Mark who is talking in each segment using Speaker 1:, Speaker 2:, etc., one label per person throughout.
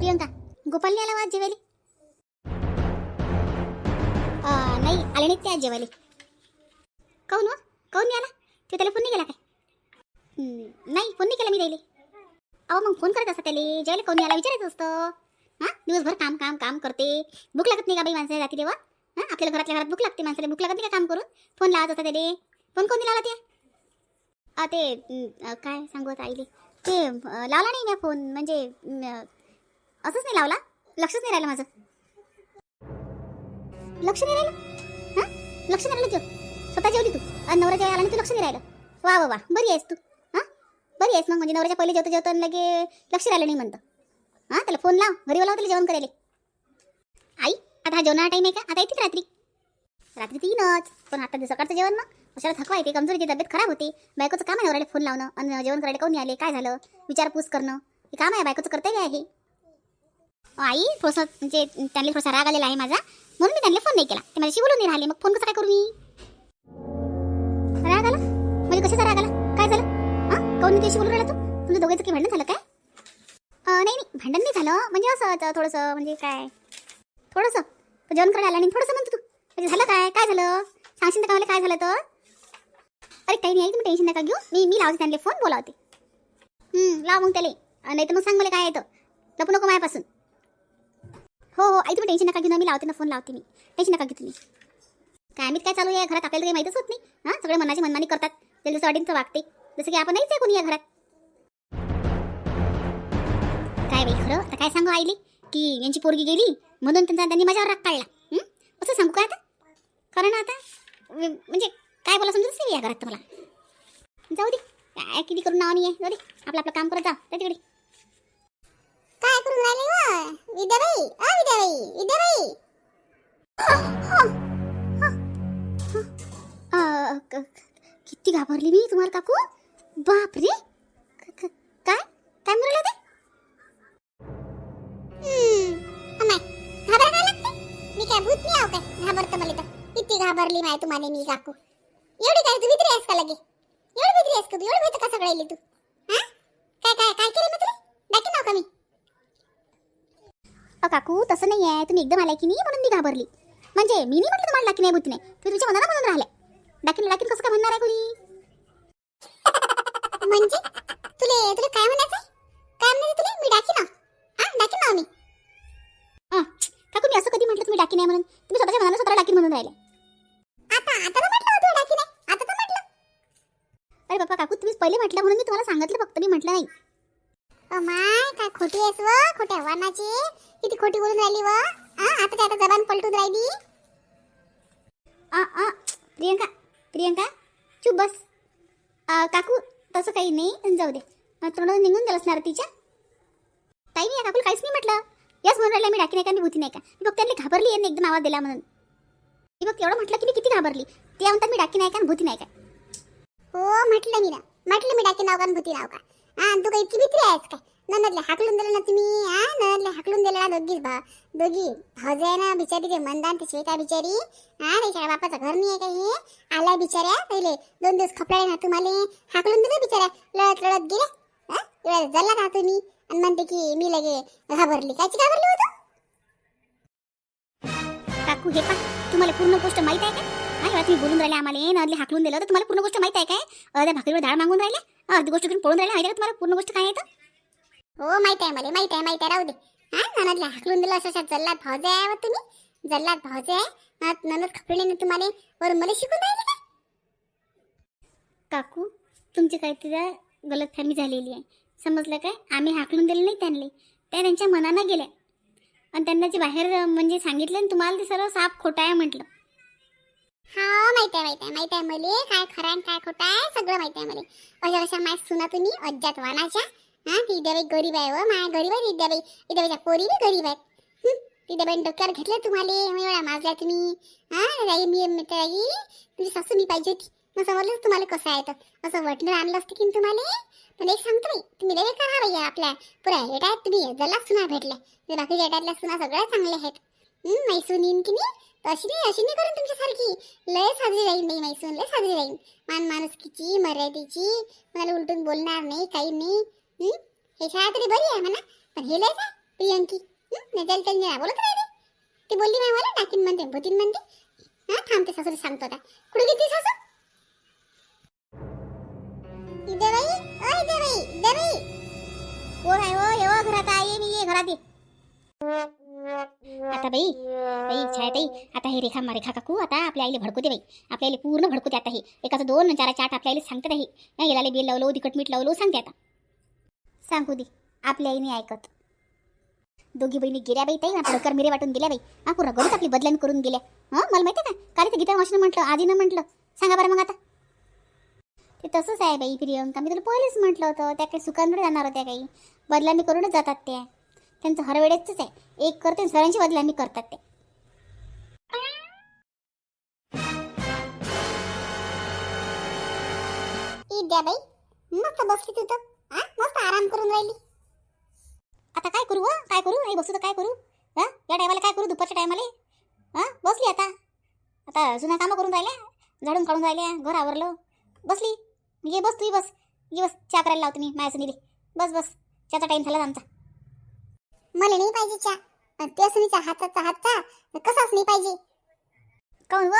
Speaker 1: प्रियंका गोपालने आला आज जेवायला? नाही आले नाही ते आज जेवायला. काऊन व? काऊन नाही आला? ते त्याला फोन नाही केला काय? नाही फोन नाही केला मी त्याला. अहो मग फोन करत असता त्याला? जेवायला काऊन आला? विचारायचं असतं. हां दिवसभर काम काम काम करते. भूक लागत नाही का बाई माणसाला रात्री तेव्हा? हां आपल्याला घरातल्या घरात भूक लागते माणसाला. भूक लागत नाही का काम करून? फोन लावत होता त्याला. फोन कोणी लावला ते? ते काय सांगू आता आईले? ते लावला नाही मी फोन? म्हणजे असंच नाही लावला? लक्षच नाही राहिलं माझं. लक्ष नाही राहिलं? हां? लक्ष नाही राहिलं तू स्वतः जेवली तू? आणि नवऱ्या जेवायला आला आणि तू? लक्ष नाही राहिलं? वा वा वा. बरी आहेस तू. हां? बरी आहेस मग? म्हणजे नवऱ्याच्या पहिले जेवता जेवता लगे लक्ष राहिलं नाही म्हणतं. हां? त्याला फोन लाव. घरी बोलाव त्याला जेवण करायला आई आता हा जेवणाचा टाईम आहे का? आता येते रात्री. रात्री तीनच पण आता सकाळचं जेवण मग? कशाला थकवा येते? कमजोरीची तब्येत खराब होते. बायकोचं काम आहे नवऱ्याला फोन लावणं. आणि जेवण करायला कोणी आले? काय झालं? विचारपूस करणं. हे काम आहे? बायकोचं कर्तव्य आहे. आई थोडंसं म्हणजे त्यांना थोडासा राग आलेला आहे माझा. म्हणून मी त्यांना फोन नाही केला. ते माझ्याशी बोलून नाही राहिले. मग फोन कसा काय करू मी? राग आला? म्हणजे कशाचा राग आला? काय झालं? हां? कोण मी त्याशी बोलून राहिला तू? तुमच्या दोघांचं काही भांडण झालं काय? नाही नाही. भांडण नाही झालं. म्हणजे असं थोडंसं म्हणजे काय? थोडंसं. जेवण करायला आला आणि थोडंसं म्हणतो तू. म्हणजे झालं काय? काय झालं? सांगशील तर का मला काय झालं तर? अरे काही नाही तुम्ही टेन्शन नका घेऊ. मी मी लावते त्यांना फोन बोलावते. लाव मग त्याला. नाही तर मग सांग मला काय येतं लपू नको माझ्यापासून. हो हो आई तुम्ही टेन्शन नका घेऊन मी लावते ना फोन लावते मी. टेन्शन नका घेऊ तुम्ही. काय आम्ही काय चालू आहे घरात? आपल्याला काही माहीतच होत नाही. हां सगळे मनाची मनमानी करतात. त्याला जसं वाटेल तसं वागते जसं की आपण नाहीच आहे कोणी या घरात. काय बाई खरं? आता काय सांगू आईली? की यांची पोरगी गेली म्हणून त्यांचा त्यांनी माझ्यावर राग काढला असं सांगू काय आता? कारण ना आता म्हणजे काय बोला समजत नाही या घरात तुम्हाला. जाऊ दे. काय किती करून नाव नाही आहे? जाऊ दे. आपलं आपलं काम करत जा. त्या तिकडे. काय करून राहिले विद्याबाई अ विद्याबाई विद्याबाई किती घाबरली मी तुम्हाला काकू. बापरे क- क- काय? काय म्हणलं ते? हम्म, अमाय, घाबरायला लागते? मी काय भूत नाही आहो काय? घाबरतं मला तर. किती घाबरली माय तुम्हाला मी काकू. एवढी काय तू भित्री आहेस का लगे? एवढी भित्री आहेस का तू? एवढी भीत का सगळ्याली तू? हा? काय काय काय केलं मी तुला? डाकी नाव का मी? अ काकू तसं नाही आहे तुम्ही एकदम आलाय की नाही म्हणून मी घाबरली. म्हणजे मी नाही म्हटलं तुम्हाला डाकी नाही भूत नाही तुम्ही तुमच्या मनाला म्हणून राहिले. डाकीन डाकीन कसं काय म्हणणार आहे कोणी? म्हणजे? तुले तुला काय म्हणायचं काय म्हणायचं तुला? मी डाकी ना. हा डाकी ना मी हा, काकू मी असं कधी म्हटलं तुम्ही डाकी नाही म्हणून? तुम्ही स्वतःच्या मनाला स्वतःला डाकीन म्हणून राहिले. आता आता म्हटलं होतं डाकी नाही. आता तर म्हटलं. अरे बाप्पा काकू तुम्ही पहिले म्हटलं म्हणून मी तुम्हाला सांगितलं फक्त मी म्हटलं नाही. माय काय खोटी आहेस व? खोट्या वानाची? किती खोटी बोलून राहिली व? आ, आता ते आता जबान पलटून राहिली. आ, आ, प्रियंका प्रियंका चुप बस. आ, काकू तसं काही नाही जाऊ दे. आ, तोंडातून निघून गेलं असणार तिच्या? ताई नाही काकू काहीच नाही म्हटलं. याच म्हणून राहिलं मी डाकी नाही का मी भूती नाही का मी फक्त त्यांनी घाबरली यांनी एकदम आवाज दिला म्हणून. मी फक्त एवढं म्हटलं की मी किती घाबरली. ते म्हणतात मी डाकी नाही का आणि भूती नाही का हो म्हटलं मी ना म्हटलं मी डाकी नाव का आणि भूती नाव का हा तू काही इतकी भीती आहेस काय ननदले हाकलून दिलं ना तुम्ही हा ननदले हाकलून दिलं ना दोघी भा दोघी भाऊज आहे ना बिचारी ते मंदान ते श्वेता बिचारी हा त्याच्या बापाचं घर नाही आहे का हे आला बिचाऱ्या पहिले दोन दिवस खपडाळे ना तुम्हाला हाकलून दिलं बिचाऱ्या लढत लढत गेल्या हा एवढ्या जल्ला ना तुम्ही आणि म्हणते की मी लगे घाबरली कायची घाबरली होतो काकू हे पा तुम्हाला पूर्ण गोष्ट माहीत आहे का हा एवढा तुम्ही बोलून राहिले आम्हाला नदले हाकलून दिलं तर तुम्हाला पूर्ण गोष्ट माहीत आहे काय अर्ध्या भाकरीवर डाळ मागून राहिले अर्धी गोष्ट करून पळून राहिले. माहिती का तुम्हाला? पूर्ण गोष्ट काय येतं हो माहीत आहे मला माहीत आहे माहीत आहे. राहू दे. हा ननदला हाकलून दिलं असं जल्लात भावजे आहे व तुम्ही. जल्लात भावजे आहे. ननद- ननद ना तुम्हाला वरून मला शिकून राहिले का? काकू तुमची काहीतरी गलतफहमी झालेली आहे. समजलं काय? आम्ही हाकलून दिले नाही त्यांना. त्या त्यांच्या मनानं गेल्या. आणि त्यांना जे बाहेर म्हणजे सांगितलं आणि तुम्हाला ते सर्व साप खोटं आहे म्हटलं. हा माहिती आहे माहिती आहे माहीत आहे मले. काय खरं आणि काय खोटं आहे सगळं माहिती आहे मला. अशा कशा माय सुना तुम्ही अज्जात वानाच्या हा ती विद्याबाई गरीब आहे हो. व माय गरीब आहे विद्याबाई. विद्याबाईच्या पोरी बी गरीब आहेत. हं, विद्याबाईने डोक्यावर घेतलं तुम्हाला. एवढा एवढ्या तुम्ही. हा राई मी मी राई तुझी सासू मी पाहिजे होती. मग समजलं तुम्हाला कसं आहे तर. असं वटणं आणलं असतं की तुम्हाला? पण एक सांगतो बाई तुम्ही लय करा बाई आपल्या. पुऱ्या हेटात तुम्ही जला सुना भेटल्या. बाकीच्या हेटातल्या सुना सगळ्या चांगल्या आहेत. हं, मैसून येईन की नाही? अशी नाही अशी नाही करून तुमच्यासारखी. लय साजरी राहील बाई मैसून लय साजरी राहील मान माणुसकीची मर्यादेची मला उलटून बोलणार नाही काही नाही. हे? शाळा तरी बरी आहे म्हणा पण हे लयच आहे
Speaker 2: प्रियांकी. हं? त्याला त्यांनी नाही बोलत राहिले. ती बोलली नाही मला टाकीन म्हणते भूतीन म्हणते. हा? थांबते सासूला सांगतो आता. कुठे गेली सासू? इदेबाई ओ इदेबाई इदेबाई कोण आहे हो? ओ येवा घरात आहे मी ये घरात ये आता बाई बाई छायाताई आता हे रेखा मा रेखा काकू आता आपल्या आईला भडकू दे बाई. आपल्या आईला पूर्ण भडकू दे आता हे. एकाचं दोन चारा चाट आपल्या आईला सांगतात हे. नाही गेला बिल लावलो तिखट मीठ लावलो सांगते आता. सांगू दे आपल्या आईने ऐकत. दोघी बहिणी गेल्या बाई ताई आता डोक्यावर मिरे वाटून गेल्या बाई. हा पूर्ण गडीत आपली बदलान करून गेल्या. हां मला माहिती आहे का? काल ते गीता मावशीनं म्हटलं आधीनं म्हटलं. सांगा बरं मग आता. ते तसंच आहे बाई प्रियंका. मी तुला पहिलेच म्हटलं होतं त्या काही सुखांकडे जाणार होत्या काही. बदलांनी करूनच जातात त्या. त्यांचं हर वेळेसच आहे. एक करते आणि सरांची बदलांनी करतात ते. द्या बाई. मस्त बसली तू तर. मस्त आराम करून राहिली. आता काय करू काय करू? नाही बसू तर काय करू? हा? या टायमाला काय करू? दुपारच्या टायमाला? हा? बसली आता. आता जुना कामं करून राहिल्या. झाडून काढून राहिल्या. घर आवरलं. बसली. ये बस तू बस. ये बस. चहा करायला लावते मी. माझ्या सुनीले बस बस. चहाचा टाईम झाला आमचा. मला नाही पाहिजे चहा. त्या सुनीच्या हाताचा हातचा कसाच नाही पाहिजे. काऊन व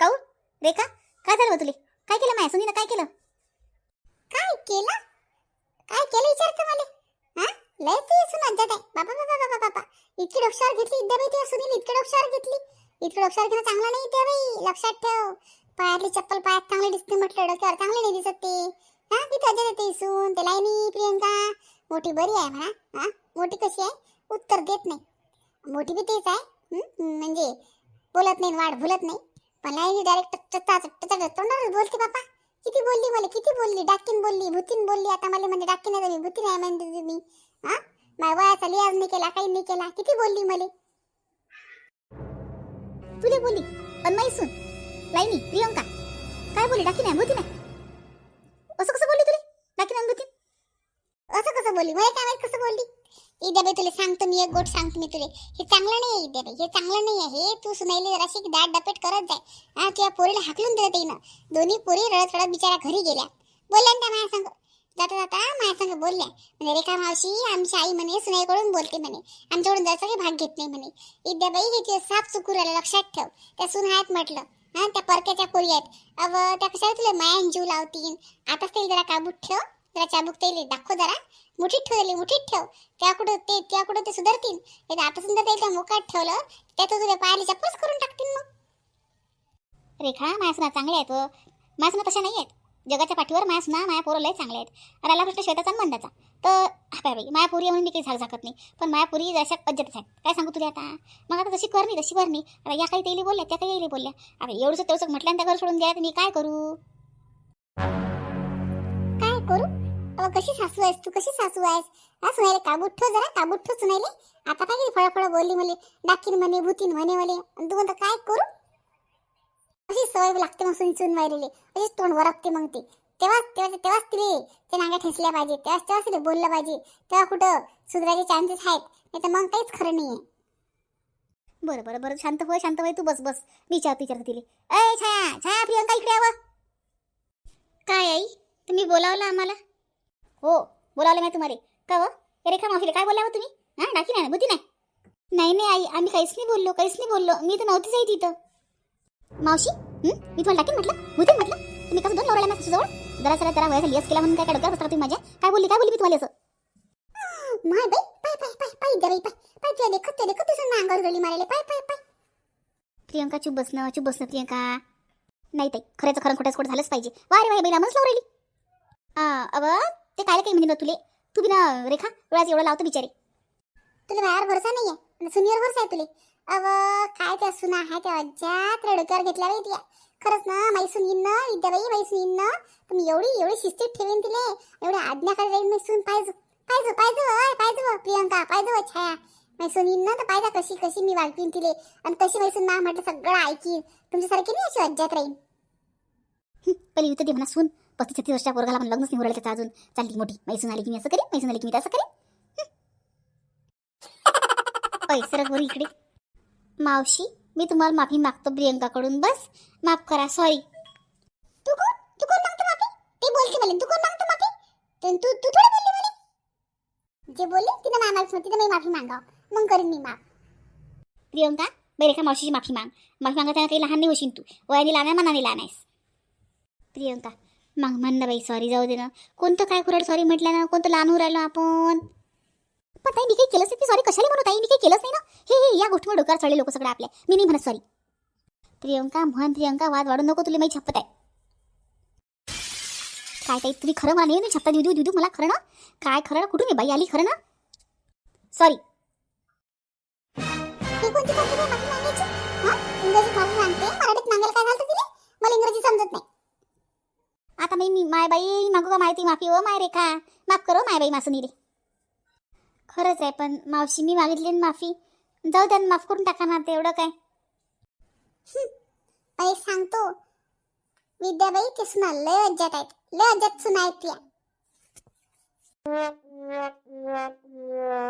Speaker 2: काऊन? रेखा काय झालं तुले? काय केलं माझ्या सुनीनं? काय केलं? काय केलं? काय केलं विचारतं मला. हा? लय ते सुनात जात आहे. बाबा बाबा बाबा बाबा. इतकी डोक्षावर घेतली इद्या बाई त्या सुनील इतकी डोक्षावर घेतली. इतकं डोक्षावर घेणं चांगलं नाही त्या बाई. लक्षात ठेव. पायातली चप्पल पायात चांगली दिसते म्हटलं डोक्यावर चांगली नाही दिसत ते. हा? सून प्रियंका. मोठी बरी आहे म्हणा. हा? मोठी कशी आहे? उत्तर देत नाही. मोठी बी तेच आहे म्हणजे बोलत नाही वाढ भुलत नाही. पण लाईनी डायरेक्ट तोंडावरच बोलते बापा. किती बोलली मला किती बोलली? डाकीन बोलली भूतीन बोलली. आता मला म्हणजे डाकीन आहे तुम्ही भूतीन आहे म्हणते तुम्ही. हा? माझ्या वयाचा लिहाज नाही केला काही नाही केला. किती बोलली मला? तुले बोलली पण नाही सुन. लाईनी प्रियंका. काय बोलली? डाकीन आहे भूतीन आहे. असं कसं बोलली तुले? डाकीन आहे भूतीन? बोलली? मला काय माहीत कसं बोलली? इद्या बाई तुला सांगतो मी एक गोट सांगतो मी तुले. हे चांगलं नाही आहे इद्या बाई हे चांगलं नाही आहे. हे तू सुनायले जराशी दाट डपेट करत जाय. हा तुझ्या पोरीला हाकलून दिलं तिनं दोन्ही पोरी रडत रडत बिचारा घरी गेल्या. बोलल्या ना त्या माझ्या संग जाता जाता माझ्या संग बोलल्या. म्हणजे रेखा मावशी आमची आई म्हणे सुनाईकडून बोलते म्हणे. आमच्याकडून जायचा काही भाग घेत नाही म्हणे. इद्या बाई हे तुझे साफ चुकू राहिलं लक्षात ठेव. त्या सुन आहेत म्हटलं. हा त्या परक्याच्या पोरी आहेत. अव त्या कशा तुला माया जीव लावतील आताच ते जरा काबूत ठेव. जरा चाबूक तेली दाखव जरा. मुठीत ठेवली मुठीत ठेव. त्या कुठं ते त्या कुठं ते सुधारतील. हे आता आता सुद्धा त्या मोकात ठेवलं त्यात तुझ्या पायाला चप्पलच करून टाकतील मग. रेखा माझ्या सुना आहेत हो. व. सुना तशा नाही आहेत जगाच्या पाठीवर माझ्या सुना पोरं लय चांगले आहेत. राहिला प्रश्न श्वेताचा मंदाचा. तर हा काय बाई मायापुरी म्हणून मी काही झाक झाकत नाही. पण मायापुरी जशा पद्धतच आहेत. काय सांगू तुला आता? मग आता जशी करणी तशी करणी आता या काही तेली बोलल्या त्या काही येईल बोलल्या. आता एवढंच तेवढंच म्हटल्यानंतर घर सोडून द्या तर मी काय करू काय करू? अहो कशी सासू आहेस? तू कशी सासू आहेस? हा सुनायले काबूट जरा काबूट ठेव सुनायले आता काय फळ फळ बोलली मले डाकीन म्हणे भूतीन म्हणे मले. आणि तू म्हणतो काय करू? अशी सवय लागते मग सुनचून चून वाहिलेली अशीच तोंड वरपते मग ते. तेव्हाच तेव्हा तेव्हाच तिने ते नांग्या ठेसल्या पाहिजे. तेव्हाच तेव्हाच तिने बोललं पाहिजे. तेव्हा कुठं सुधराचे चान्सेस आहेत? नाही तर मग काहीच खरं नाही आहे बरं बरं बरं. शांत होय शांत होय तू बस बस. विचार विचार तिले. अय छाया छाया प्रियंका इकडे यावं. काय आई? तुम्ही बोलावलं आम्हाला? हो बोलावलं मी तुम्हाला. का हो? व रेखा मावशीला काय बोलावं हो तुम्ही? हां डाकी नाही बुद्धी नाही. नाही नाही आई आम्ही काहीच नाही बोललो काहीच नाही बोललो. मी तर नव्हतीच आहे तिथं. मावशी मी तुम्हाला टाकीन म्हटलं? बुद्धी म्हटलं? तुम्ही कसं दोन लावला ना जवळ जरा जरा जरा वयाचा लियस केला म्हणून काय डोक्यावर बसता तुम्ही माझ्या? काय बोलली काय बोलली मी तुम्हाला असं? माय बाई पाय पाय पाय पाय द्या बाई पाय. पाय तुला देखत तुला देखत तुझं अंगावर गळी मारायला. पाय पाय पाय. प्रियंका चुप बसणं चुप बसणं प्रियंका. नाही ताई खरंच खरं खोटंच खोटं झालंच पाहिजे. वा रे बाई बाई लांबच लावून राहिली अव ते काय काही म्हणजे तुले? तू बी ना रेखा डोळ्यात एवढं लावतो बिचारे. तुला बाहेर भरोसा नाही आहे सुनीवर भरोसा आहे तुले? अव काय त्या सुना आहे त्या अज्जात डोक्यावर घेतल्या बाई त्या खरंच ना माई सुनीन ना विद्याबाई माई सुनीन तुम्ही एवढी एवढी शिस्तीत ठेवेन तिले. एवढ्या आज्ञाकडे जाईन मी सून. पाहिजे पाहिजे पाहिजे अय पाहिजे प्रियंका पाहिजे छाया. माई सुनीन ना तर पाहिजे कशी कशी मी वागवीन तिले. आणि कशी माई सुन ना म्हटलं सगळं ऐकीन. तुमच्यासारखी नाही अशी अज्जात राहीन? पहिले युद्ध दे म्हणा सून. पस्तीस छत्तीस वर्षाच्या पोरगाला पण लग्नच नाही उरायला अजून. चालली मोठी. मैसून आली की मी असं करेन मैसून आली की मी तसं करेन. ओय बोल इकडे. मावशी मी तुम्हाला माफी मागतो प्रियंकाकडून बस. माफ करा सॉरी तू कोण? तू कोण मागतो माफी? ते बोलते मला. तू कोण मागतो माफी? तू तू तू थोडी बोलली मला.
Speaker 1: जे बोलले तिने माझ्या नव्हती तिने मी माफी मागाव. मग करीन मी माफ. प्रियंका बेरेखा मावशीची माफी माग. माफी मागताना काही लहान नाही होशील तू. वयाने लहान आहे मनाने लहान आहेस. प्रियंका मग म्हण ना बाई सॉरी जाऊ दे ना. कोणतं काय खुराड सॉरी म्हटलं ना कोणतं लहान होऊ राहिलो आपण. पण ताई मी काही केलंच नाही. सॉरी कशाला म्हणू ताई मी काही केलंच नाही ना. हे हे या गोष्टीमुळे डोक्यावर चढले लोक सगळे आपल्या. मी नाही म्हणत सॉरी प्रियंका म्हण प्रियंका वाद वाढू नको तुला माझी छप्पत आहे. काय ताई तुम्ही खरं मला नाही छप्पा देऊ देऊ देऊ मला खरं ना? काय खरं ना कुठून आहे बाई आली खरं ना? सॉरी कोणती मागायची मराठीत मागायला काय घालतं तिने मला इंग्रजी समजत नाही. आता मी मी माय बाई मागू का माहिती माफी हो माय रेखा? माफ करो माय बाई मासुनी रे खरंच आहे पण मावशी मी मागितली ना माफी. जाऊ द्या माफ करून टाका ना तेवढं एवढं काय. बाई सांगतो. विद्याबाई ते सुना लय अज्जात आहेत. लय अज्जात सुना आहेत